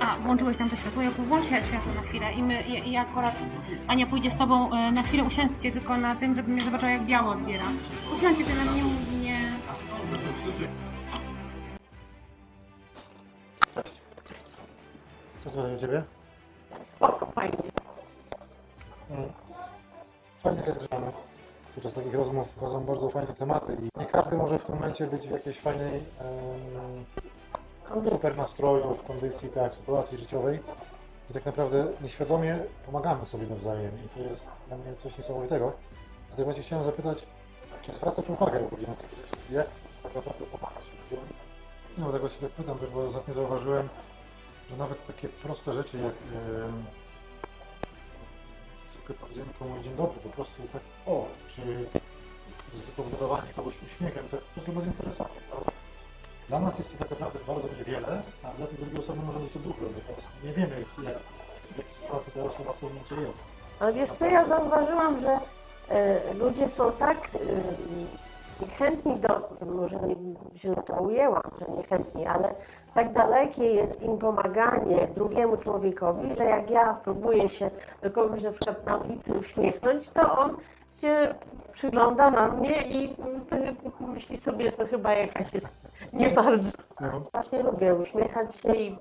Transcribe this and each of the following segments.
A, włączyłeś tam to światło? Jaku, włącz światło na chwilę i my, i, i akurat Ania pójdzie z tobą e, na chwilę, usiądźcie tylko na tym, żeby mnie zobaczyła jak biało odbiera. Usiądźcie sobie na mnie, mów nie... Co słychać u Ciebie? Spoko, fajnie. Mm. Fajnie jest, że podczas takich rozmów wchodzą bardzo fajne tematy i nie każdy może w tym momencie być w jakiejś fajnej em, super nastroju, w kondycji, tak, w sytuacji życiowej i tak naprawdę nieświadomie pomagamy sobie nawzajem i to jest dla mnie coś niesamowitego. Dlatego właśnie chciałem zapytać, czy zwracasz uwagę ogóle na takie rzeczy? Jak tak naprawdę pomagasz ludziom? No, dlatego się tak pytam, bo ostatnio zauważyłem, że nawet takie proste rzeczy jak em, zwykłe powiedzenie komuś dzień dobry, po prostu tak o, czy budowanie kogoś uśmiechem, tak po prostu bezinteresownie. prawda? Dla nas jest to tak naprawdę bardzo niewiele, a dla tej drugiej osoby może być to dużo, nie wiemy jak, w jakiej sytuacji ta osoba w momencie jest. Ale wiesz co, ja zauważyłam, że e, ludzie są tak e, chętni do, może nie, źle to ujęłam, że nie chętni, ale tak dalekie jest im pomaganie drugiemu człowiekowi, że jak ja próbuję się do kogoś na przykład na ulicy uśmiechnąć, to on się przygląda na mnie i myśli sobie, to chyba jakaś jest nie bardzo No, Właśnie lubię uśmiechać się i,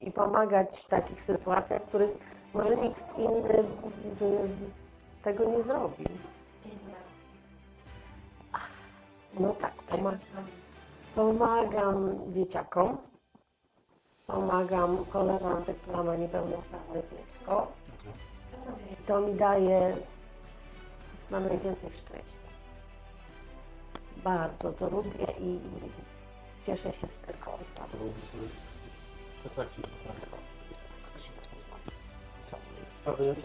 i pomagać w takich sytuacjach, w których może nikt inny by tego nie zrobił. No tak, pomagam, pomagam dzieciakom, pomagam koleżance, która ma niepełnosprawne dziecko. To mi daje na najwięcej szczęścia. Bardzo to lubię i cieszę się z tego. to byłoby